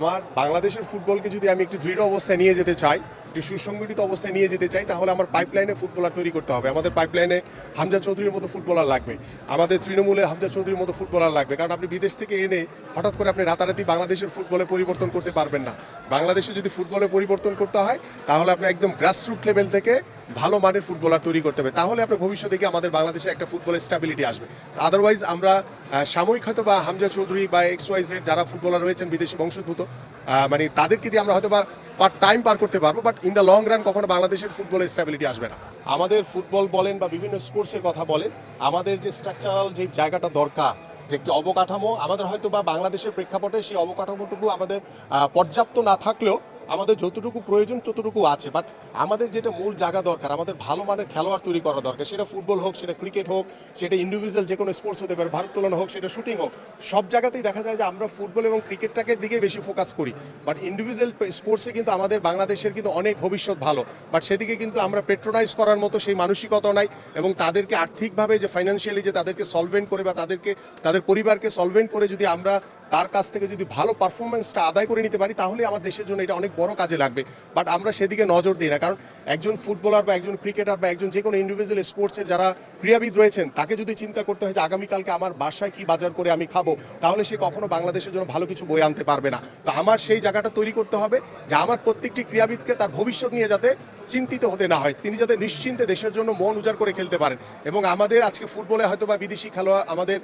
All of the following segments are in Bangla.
আমার বাংলাদেশের ফুটবলকে যদি আমি একটু দৃঢ় অবস্থায় নিয়ে যেতে চাই একটু সুসংগঠিত অবস্থায় নিয়ে যেতে চাই, তাহলে আমার পাইপলাইনে ফুটবলার তৈরি করতে হবে। আমাদের পাইপলাইনে হামজা চৌধুরীর মতো ফুটবলার লাগবে। আমাদের তৃণমূলে হামজা চৌধুরীর মতো ফুটবলার লাগবে। কারণ আপনি বিদেশ থেকে এনে হঠাৎ করে আপনি রাতারাতি বাংলাদেশের ফুটবলে পরিবর্তন করতে পারবেন না। বাংলাদেশে যদি ফুটবলে পরিবর্তন করতে হয়, তাহলে আপনি একদম গ্রাসরুট লেভেল থেকে ভালো মানের ফুটবলার তৈরি করতে হবে। তাহলে আপনার ভবিষ্যতে গিয়ে আমাদের বাংলাদেশে একটা ফুটবলের স্ট্যাবিলিটি আসবে। আদারওয়াইজ আমরা সাময়িক হয়তো বা হামজা চৌধুরী বা এক্স ওয়াই যারা ফুটবলার রয়েছেন, বিদেশি বংশোদ্ভূত মানে তাদেরকে দিয়ে আমরা হয়তো বা পার টাইম পার করতে পারব but in the long run কখনো বাংলাদেশের ফুটবলের স্ট্যাবিলিটি আসবে না। আমাদের ফুটবল বলেন বা বিভিন্ন স্পোর্টসের কথা বলেন, আমাদের যে স্ট্রাকচারাল যে জায়গাটা দরকার, যে একটি অবকাঠামো, আমাদের হয়তো বা বাংলাদেশের প্রেক্ষাপটে সেই অবকাঠামোটুকু আমাদের পর্যাপ্ত না থাকলেও আমাদের যতটুকু প্রয়োজন, ততটুকু আছে। বাট আমাদের যেটা মূল জায়গা দরকার, আমাদের ভালো মানের খেলোয়াড় তৈরি করা দরকার। সেটা ফুটবল হোক, সেটা ক্রিকেট হোক, সেটা ইন্ডিভিজুয়াল যে কোনো স্পোর্টস হতে পারে ভারোত্তোলন হোক, সেটা শুটিং হোক, সব জায়গাতেই দেখা যায় যে আমরা ফুটবল এবং ক্রিকেটটাকে দিকে বেশি ফোকাস করি। বাট ইন্ডিভিজুয়াল স্পোর্টসে কিন্তু আমাদের বাংলাদেশের কিন্তু অনেক ভবিষ্যৎ ভালো। বাট সেদিকে কিন্তু আমরা পেট্রোনাইজ করার মতো সেই মানসিকতা নাই এবং তাদেরকে আর্থিকভাবে যে ফাইন্যান্সিয়ালি যে তাদেরকে সলভেন্ট করে বা তাদেরকে, তাদের পরিবারকে সলভেন্ট করে যদি আমরা তার কাছ থেকে যদি ভালো পারফরমেন্সটা আদায় করে নিতে পারি, তাহলে আমার দেশের জন্য এটা অনেক বড় কাজে লাগবে। বাট আমরা সেদিকে নজর দিই না, কারণ একজন ফুটবলার বা একজন ক্রিকেটার বা একজন যে কোনো ইন্ডিভিজুয়াল স্পোর্টসের যারা ক্রীড়াবিদ রয়েছেন, তাকে যদি চিন্তা করতে হয় যে আগামীকালকে আমার বাসায় কি বাজার করে আমি খাব, তাহলে সে কখনো বাংলাদেশের জন্য ভালো কিছু বই আনতে পারবে না। তো আমার সেই জায়গাটা তৈরি করতে হবে, যে আমার প্রত্যেকটি ক্রীড়াবিদকে তার ভবিষ্যৎ নিয়ে যাতে চিন্তিত হতে না হয়। তিনি যাতে নিশ্চিন্তে দেশের জন্য মন উজাড় করে খেলতে পারেন। এবং আমাদের আজকে ফুটবলে হয়তো বা বিদেশি খেলোয়াড়, আমাদের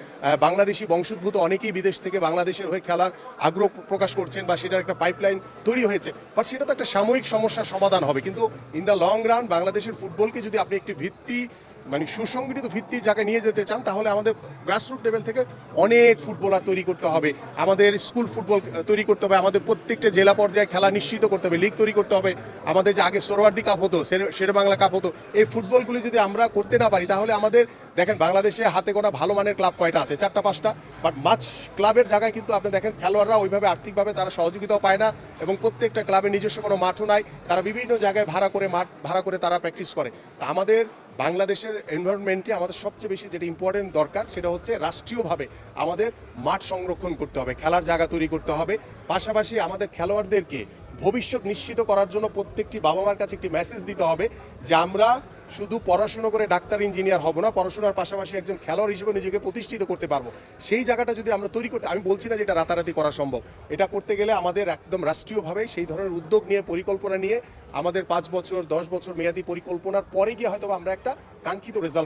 বাংলাদেশি বংশোদ্ভূত অনেকেই বিদেশ থেকে বাংলাদেশের হয়ে খেলার আগ্রহ প্রকাশ করছেন বা সেটার একটা পাইপলাইন তৈরি হয়েছে। বাট সেটা তো একটা সাময়িক সমস্যার সমাধান হবে। কিন্তু ইন দ্য লং রান বাংলাদেশের ফুটবলকে যদি আপনি একটি ভিত্তি মানে সুসংগঠিত ভিত্তির জায়গায় নিয়ে যেতে চান, তাহলে আমাদের গ্রাসরুট লেভেল থেকে অনেক ফুটবলার তৈরি করতে হবে। আমাদের স্কুল ফুটবল তৈরি করতে হবে, আমাদের প্রত্যেকটা জেলা পর্যায়ে খেলা নিশ্চিত করতে হবে লিগ তৈরি করতে হবে। আমাদের যে আগে সরোয়ার্দি কাপ হতো, শের বাংলা কাপ হতো, এই ফুটবলগুলি যদি আমরা করতে না পারি, তাহলে আমাদের, দেখেন বাংলাদেশে হাতে গোনা ভালো মানের ক্লাব কয়টা আছে? চারটা, পাঁচটা। বাট মাছ ক্লাবের জায়গায় কিন্তু আপনি দেখেন খেলোয়াড়রা ওইভাবে আর্থিকভাবে তারা সহযোগিতাও পায় না এবং প্রত্যেকটা ক্লাবের নিজস্ব কোনো মাঠও নাই। তারা বিভিন্ন জায়গায় ভাড়া করে মাঠ, ভাড়া করে তারা প্র্যাকটিস করে। তা আমাদের বাংলাদেশের এনভায়রনমেন্টে আমাদের সবচেয়ে বেশি যেটা ইম্পর্টেন্ট দরকার, সেটা হচ্ছে রাষ্ট্রীয়ভাবে আমাদের মাঠ সংরক্ষণ করতে হবে, খেলার জায়গা তৈরি করতে হবে। পাশাপাশি আমাদের খেলোয়াড়দেরকে ভবিষ্যৎ নিশ্চিত করার জন্য প্রত্যেকটি বাবা মার কাছে একটি মেসেজ দিতে হবে যে আমরা শুধু পড়াশুনো করে ডাক্তার ইঞ্জিনিয়ার হব না, পড়াশোনার পাশাপাশি একজন খেলোয়াড় হিসেবে নিজেকে প্রতিষ্ঠিত করতে পারব। সেই জায়গাটা যদি আমরা তৈরি করতে আমি বলছি না যে এটা রাতারাতি করা সম্ভব। এটা করতে গেলে আমাদের একদম রাষ্ট্রীয়ভাবে সেই ধরনের উদ্যোগ নিয়ে, পরিকল্পনা নিয়ে আমাদের পাঁচ বছর, দশ বছর মেয়াদি পরিকল্পনার পরে গিয়ে হয়তো আমরা একটা কাঙ্ক্ষিত রেজাল্ট